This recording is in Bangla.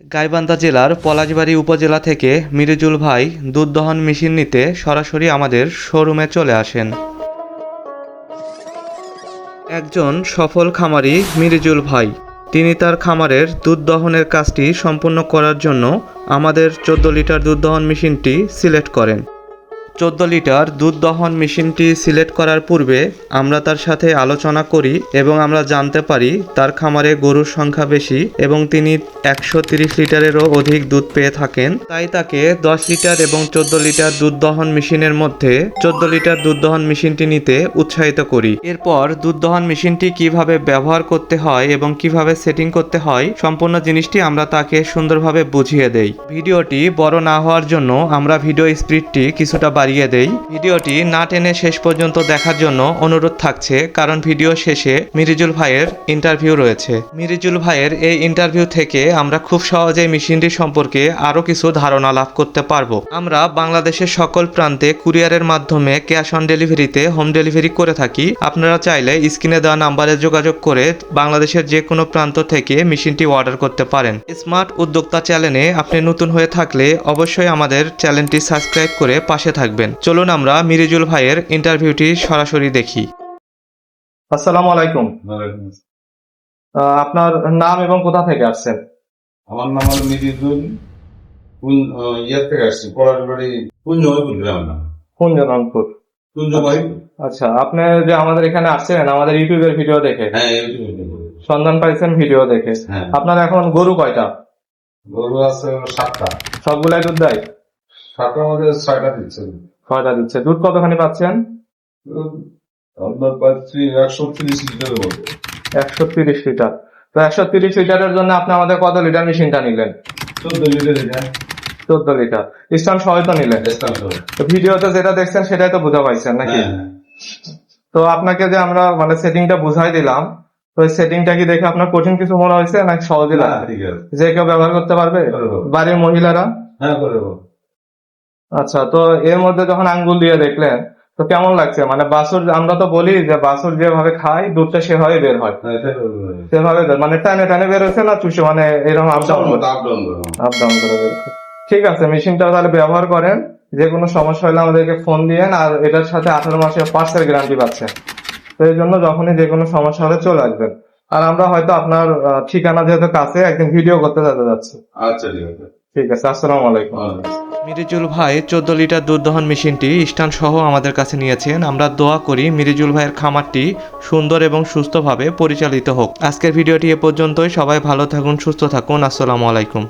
গাইবান্ধা জেলার পলাশবাড়ী উপজেলা থেকে মিরিজুল ভাই দুধ দহন মেশিন নিতে সরাসরি আমাদের শোরুমে চলে আসেন। একজন সফল খামারি মিরিজুল ভাই, তিনি তার খামারের দুধ দহনের কাজটি সম্পূর্ণ করার জন্য আমাদের চোদ্দ লিটার দুধ দহন মেশিনটি সিলেক্ট করেন। চোদ্দ লিটার দুধ দহন মেশিনটি সিলেক্ট করার পূর্বে আমরা তার সাথে আলোচনা করি এবং আমরা জানতে পারি তার খামারে গরুর সংখ্যা বেশি এবং তিনি একশো তিরিশ লিটারেরও অধিক দুধ পেয়ে থাকেন। তাই তাকে দশ লিটার এবং চোদ্দ লিটার দুধ দহন মেশিনের মধ্যে চোদ্দ লিটার দুধ দহন মেশিনটি নিতে উৎসাহিত করি। এরপর দুধ দহন মেশিনটি কীভাবে ব্যবহার করতে হয় এবং কীভাবে সেটিং করতে হয় সম্পূর্ণ জিনিসটি আমরা তাকে সুন্দরভাবে বুঝিয়ে দেই। ভিডিওটি বড় না হওয়ার জন্য আমরা ভিডিও স্পিডটি কিছুটা বাড়িয়ে দেই। ভিডিওটি না টেনে শেষ পর্যন্ত দেখার জন্য অনুরোধ থাকছে, কারণ ভিডিও শেষে মিরিজুল ভাইয়ের ইন্টারভিউ রয়েছে। মিরিজুল ভাইয়ের এই ইন্টারভিউ থেকে আমরা খুব সহজেই মেশিনটি সম্পর্কে আরও কিছু ধারণা লাভ করতে পারব। আমরা বাংলাদেশের সকল প্রান্তে কুরিয়ারের মাধ্যমে ক্যাশ অন ডেলিভারিতে হোম ডেলিভারি করে থাকি। আপনারা চাইলে স্ক্রিনে দেওয়া নাম্বারে যোগাযোগ করে বাংলাদেশের যে কোনো প্রান্ত থেকে মেশিনটি অর্ডার করতে পারেন। স্মার্ট উদ্যোক্তা চ্যানেলে আপনি নতুন হয়ে থাকলে অবশ্যই আমাদের চ্যানেলটি সাবস্ক্রাইব করে পাশে থাকবেন। চলুন আমরা মিরিজুল ভাইয়ের ইন্টারভিউটি সরাসরি দেখি। আসসালামু আলাইকুম। আহ, আপনার নাম এবং কোথা থেকে আসছেন? আমার নাম হলো মিরিজুল। কুন আহ, থেকে আসছি পড়াশবাড়ি কুঞ্জবাইপুর গ্রামের নাম। কুঞ্জনপুর কুঞ্জবাই আচ্ছা আপনি যে আমাদের এখানে আসছেন আমাদের ইউটিউবের ভিডিও দেখে। হ্যাঁ ইউটিউবে সন্ধান পাইছেন ভিডিও দেখে। হ্যাঁ। আপনার এখন গরু কয়টা? গরু আছে সাতটা। সবগুলাই দুধ দেয়? সাতটার মধ্যে ছয়টা দিচ্ছে। ছয়টা দিচ্ছে। দুধ কতখানি পাচ্ছেন? আপনার পাচ্ছি একশো তিরিশ লিটারের মধ্যে একশো তিরিশ লিটার। তো একশো তিরিশ লিটারের জন্য আপনি আমাদের কত লিটার মেশিনটা নিলেন? চোদ্দ লিটার এটা। চোদ্দ লিটার। স্টান সবাই তো নিলেন? স্থান তো ভিডিওতে যেটা দেখছেন সেটাই তো বোঝা পাইছেন নাকি? হ্যাঁ। তো আপনাকে যে আমরা মানে সেটিংটা বুঝাই দিলাম তো সেটিংটা কি দেখে আপনার কঠিন কিছু মনে হয়েছে নাকি সহজে হ্যাঁ, ঠিক আছে। যে কেউ ব্যবহার করতে পারবে? বাড়ির মহিলারা? হ্যাঁ করে দেবো। আচ্ছা তো এর মধ্যে যখন আঙ্গুল দিয়ে দেখলেন তো কেমন লাগছে? মানে বাসুর আমরা তো বলি যে বাসুর যেভাবে খায় দুধটা সেভাবে বের হয়। হ্যাঁ। সেভাবে বের- মানে টানে টানে বের হচ্ছে না চুষে মানে এরকম আপ ডাউন করে? Up আপ ডাউন করে বের। ঠিক আছে মেশিনটা তাহলে ব্যবহার করেন যে কোনো সমস্যা হলে আমাদেরকে ফোন দিয়েন আর এটার সাথে আঠারো মাসের পাঁচের গ্যারান্টি পাচ্ছেন তো এই জন্য যখনই যে কোনো সমস্যা হলে চলে আসবেন। আর আমরা হয়তো আপনার আহ, ঠিকানা যেহেতু কাছে একদিন ভিডিও করতে যেতে যাচ্ছি। আচ্ছা ঠিক আছে। ঠিক আছে, আসসালামু আলাইকুম। মিরিজুল ভাই, চোদ্দ লিটার দুধ দহন মেশিনটি স্টান সহ আমাদের কাছে নিয়েছেন। আমরা দোয়া করি মিরিজুল ভাইয়ের খামারটি সুন্দর এবং সুস্থভাবে পরিচালিত হোক। আজকের ভিডিওটি এ পর্যন্তই। সবাই ভালো থাকুন, সুস্থ থাকুন। আসসালামু আলাইকুম।